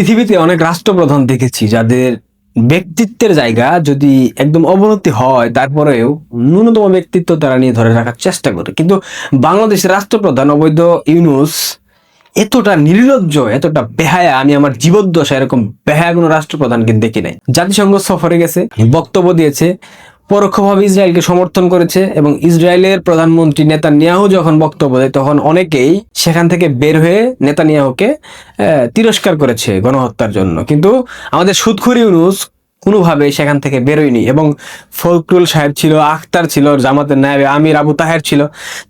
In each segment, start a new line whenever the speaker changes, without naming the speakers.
পৃথিবীতে অনেক রাষ্ট্রপ্রধান দেখেছি যাদের ব্যক্তিত্বের জায়গা যদি একদম অবনতি হয়, তারপরেও ন্যূনতম ব্যক্তিত্ব তারা নিয়ে ধরে রাখার চেষ্টা করে। কিন্তু বাংলাদেশের রাষ্ট্রপ্রধান অবৈধ ইউনুস এতটা নির্লজ্জ, এতটা বেহায়া, আমি আমার জীবদ্দশা এরকম বেহায়া কোনো রাষ্ট্রপ্রধানকে দেখি নাই। জাতিসংঘ সফরে গেছে, বক্তব্য দিয়েছে পরোক্ষভাবে ইসরায়েলকে সমর্থন করেছে এবং ইসরায়েলের প্রধানমন্ত্রী নেতানিয়াহু যখন বক্তব্য দেয়, তখন অনেকেই সেখান থেকে বের হয়ে নেতানিয়াহুকে তিরস্কার করেছে গণহত্যার জন্য। কিন্তু আমাদের সুদখুরি ইউনুস কোনোভাবে সেখান থেকে বেরোয়নি এবং ফখরুল সাহেব ছিল, আখতার ছিল, জামাতের নায়েবে আমির আবু তাহের ছিল,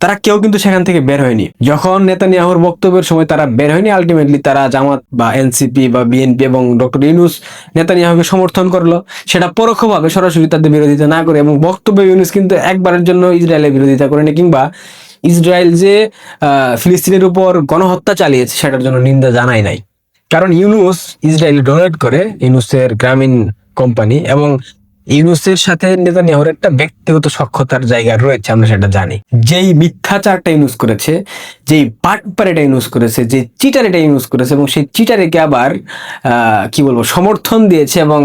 তারা কেউ কিন্তু সেখান থেকে বের হয়নি। যখন নেতানিয়াহুর বক্তব্যের সময় তারা বের হয়নি আলটিমেটলি তারা জামাত বা এনসিপি বা বিএনপি এবং ডক্টর ইউনুস নেতানিয়াহুকে সমর্থন করল। সেটা পরোক্ষভাবে সরাসরি তাদের বিরোধিতা না করে এবং বক্তব্য ইউনুস কিন্তু একবারের জন্য ইসরায়েলের বিরোধিতা করেনি কিংবা ইসরায়েল যে ফিলিস্তিনের উপর গণহত্যা চালিয়েছে, সেটার জন্য নিন্দা জানাই নাই। কারণ ইউনুস ইসরায়েল ডোনেট করে ইউনুসের গ্রামীণ কোম্পানি এবং ইউনুসের সাথে নেতানিয়াহুর একটা ব্যক্তিগত সক্ষতার জায়গা রয়েছে, আমরা সেটা জানি। যেই মিথ্যাচারটা ইউনুস করেছে, যেই পাটপারেটা ইউনুস করেছে যে চিটারেটা ইউনুস করেছে এবং সেই চিটারেকে আবার কি বলব, সমর্থন দিয়েছে এবং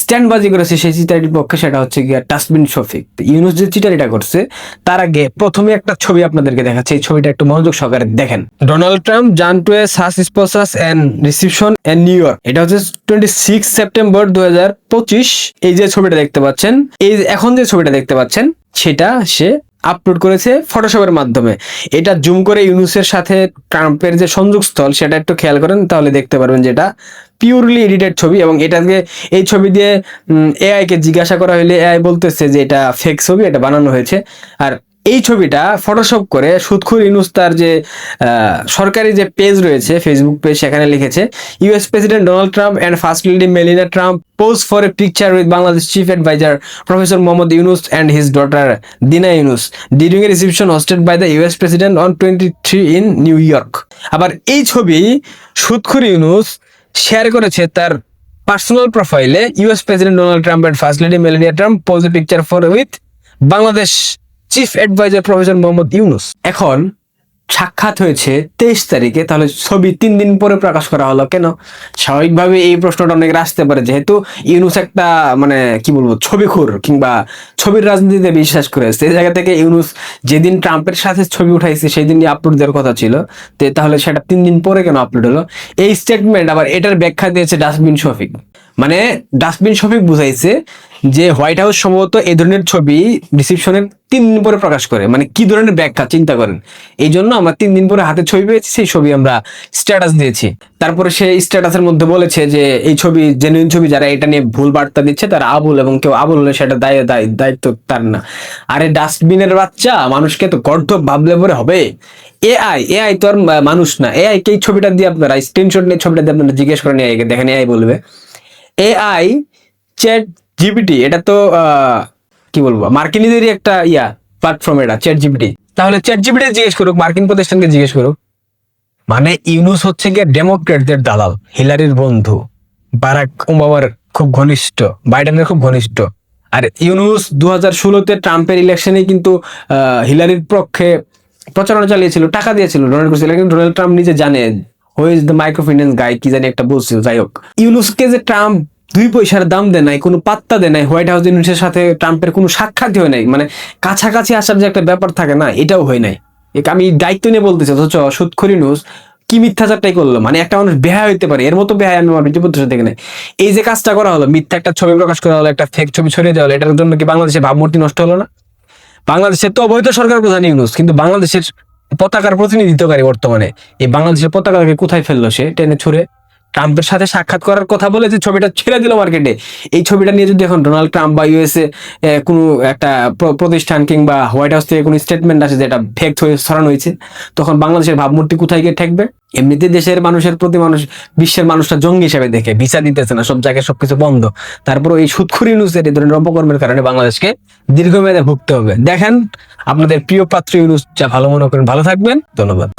স্ট্যান্ডবাজি করেছে সেই চিটারির পক্ষে সেটা হচ্ছে গিয়া ডাস্টবিন শফিক। ইউনুস যে চিটারিটা করছে, তার আগে প্রথমে একটা ছবি আপনাদেরকে দেখাচ্ছে। এই ছবিটা একটু মনোযোগ সহকারে দেখেন। ডোনাল্ড ট্রাম্প, জান two A সাস spouses and reception and New York. এটা হচ্ছে টোয়েন্টি সিক্স সেপ্টেম্বর দু এই যে ছবিটা দেখতে পাচ্ছেন, এই এখন যে ছবিটা দেখতে পাচ্ছেন, সেটা সে আপলোড করেছে ফটোশপের মাধ্যমে। এটা জুম করে ইউনুসের সাথে ট্রাম্পের যে সংযোগস্থল, সেটা একটু খেয়াল করেন, তাহলে দেখতে পারবেন যেটা পিওরলি এডিটেড ছবি এবং এটাকে এই ছবি দিয়ে এআইকে জিজ্ঞাসা করা হলে এআই বলতেছে যে এটা ফেক ছবি, এটা বানানো হয়েছে। আর এই ছবিটা ফটোশপ করে সুৎখুর ইউনুস তার যে সরকারি যে পেজ রয়েছে ফেসবুক পেজ সেখানে লিখেছে US president Donald Trump and first lady Melania Trump pose for a picture with Bangladesh chief adviser professor Muhammad Yunus and his daughter Dina Yunus during a reception hosted by the US president on twenty three in New York আবার এই ছবি সুৎখুর Yunus share করেছে তার personal প্রোফাইলে US president Donald Trump and first lady Melania Trump pose a picture for with Bangladesh chief adviser professor Muhammad Yunus এখন সাক্ষাৎ হয়েছে তেইশ তারিখে, তাহলে ছবি তিন দিন পরে প্রকাশ করা হলো। কেন? স্বাভাবিকভাবে এই প্রশ্নটা অনেক আসতে পারে, যেহেতু ইউনুস একটা মানে কি বলব, ছবিখুর কিংবা ছবির রাজনীতিতে বিশ্বাস করে সেই জায়গা থেকে ইউনুস যেদিন ট্রাম্পের সাথে ছবি উঠাইছে সেই দিনই আপলোড দেওয়ার কথা ছিল। তাহলে সেটা তিন দিন পরে কেন আপলোড হলো? এই স্টেটমেন্ট আবার এটার ব্যাখ্যা দিয়েছে ডাস্টবিন শফিক মানে ডাস্টবিন শফিক বুঝাইছে যে হোয়াইট হাউস সম্ভবত এই ধরনের ছবি রিসিপশনের তিন দিন পরে প্রকাশ করে। মানে কি ধরনের ব্যাখ্যা, চিন্তা করেন। এই জন্য আমরা তিন দিন পরে হাতে ছবি পেয়েছি, সেই ছবি আমরা স্ট্যাটাস দিয়েছি। তারপরে সে স্ট্যাটাসের মধ্যে বলেছে যে এই ছবি জেনুইন ছবি যারা এটা নিয়ে ভুল বার্তা দিচ্ছে, তারা আবুল এবং কেউ আবুল হলে সেটা দায় দায়, দায়িত্ব তার না। আরে ডাস্টবিনের বাচ্চা, মানুষকে তো গর্ধব ভাবলে পরে হবে। এআই এআই তো আর মানুষ না। এআই কে এই ছবিটা দিয়ে আপনারা স্ক্রিনশট নিয়ে ছবিটা দিয়ে আপনারা জিজ্ঞেস করেন এআই কে দেখেন, এআই বলবে। এআই চ্যাট জিপিটি এটা তো কি বলব, মার্কিনীদেরই একটা ইয়া প্ল্যাটফর্ম এটা চ্যাট জিপিটি তাহলে চ্যাট জিপিটি জিজ্ঞেস করুক, মার্কিন প্রতিষ্ঠানকে জিজ্ঞেস করুক। মানে ইউনুস হচ্ছে গিয়ে ডেমোক্রেটদের দালাল, হিলারির বন্ধু, বারাক ওবামার খুব ঘনিষ্ঠ, বাইডেনের খুব ঘনিষ্ঠ। আর ইউনুস দু হাজার ষোলোতে ট্রাম্পের ইলেকশনে কিন্তু হিলারির পক্ষে প্রচারণা চালিয়েছিল, টাকা দিয়েছিল ডোনাল্ড কিন্তু ডোনাল্ড ট্রাম্প নিজে জানে হু দ্য মাইক্রোফিন্যান্স গাই কি জানি একটা বলছিল, যাই হোক। ইউনুসকে যে ট্রাম্প দুই পয়সার দাম দেয় নাই, কোনো পাত্তা দেয় নাই হোয়াইট হাউস ইউনুসের সাথে ট্রাম্পের কোনো সাক্ষাৎ হয় নাই। মানে কাছাকাছি আসার যে একটা ব্যাপার থাকে না, এটাও হয় নাই। আমি দায়িত্ব নিয়ে বলতেছি, অথচ সুৎখরি নিউজ কি মিথ্যাচারটাই করল? মানে একটা মানুষ বেহায় হইতে পারে, এর মতো বেহায় আমি আমার জীবদ্দশা দেখে নাই। এই যে কাজটা করা হলো, মিথ্যা একটা ছবি প্রকাশ করা হলো, একটা ফেক ছবি ছড়িয়ে দেওয়া হলো, এটার জন্য কি বাংলাদেশের ভাবমূর্তি নষ্ট হলো না? বাংলাদেশের তো অবৈধ সরকার প্রধান ইউনুস কিন্তু বাংলাদেশের পতাকার প্রতিনিধিত্বকারী বর্তমানে, এই বাংলাদেশের পতাকাকে কোথায় ফেলল সে? টেনে ছুড়ে ট্রাম্পের সাথে সাক্ষাৎ করার কথা বলে যে ছবিটা ছেড়ে দিল মার্কেটে। এই ছবিটা নিয়ে যদি এখন ডোনাল্ড ট্রাম্প বা ইউএসএ কোনো একটা প্রতিষ্ঠান কিংবা হোয়াইট হাউস থেকে কোনো স্টেটমেন্ট আসে যেটা ফেক হয়ে ছড়ানো হয়েছে, তখন বাংলাদেশের ভাবমূর্তি কোথায় গিয়ে ঠেকবে? এমনিতে দেশের মানুষের প্রতি মানুষ, বিশ্বের মানুষটা জঙ্গি হিসেবে দেখে ভিসা দিতেছে না, সব জায়গায় সবকিছু বন্ধ। তারপর এই সুৎখুরি ইউনুসের এই ধরনের অপকর্মের কারণে বাংলাদেশকে দীর্ঘমেয়াদে ভুগতে হবে। দেখেন, আপনাদের প্রিয় পাত্র ইউনুস, যা ভালো মনে করেন, ভালো থাকবেন, ধন্যবাদ।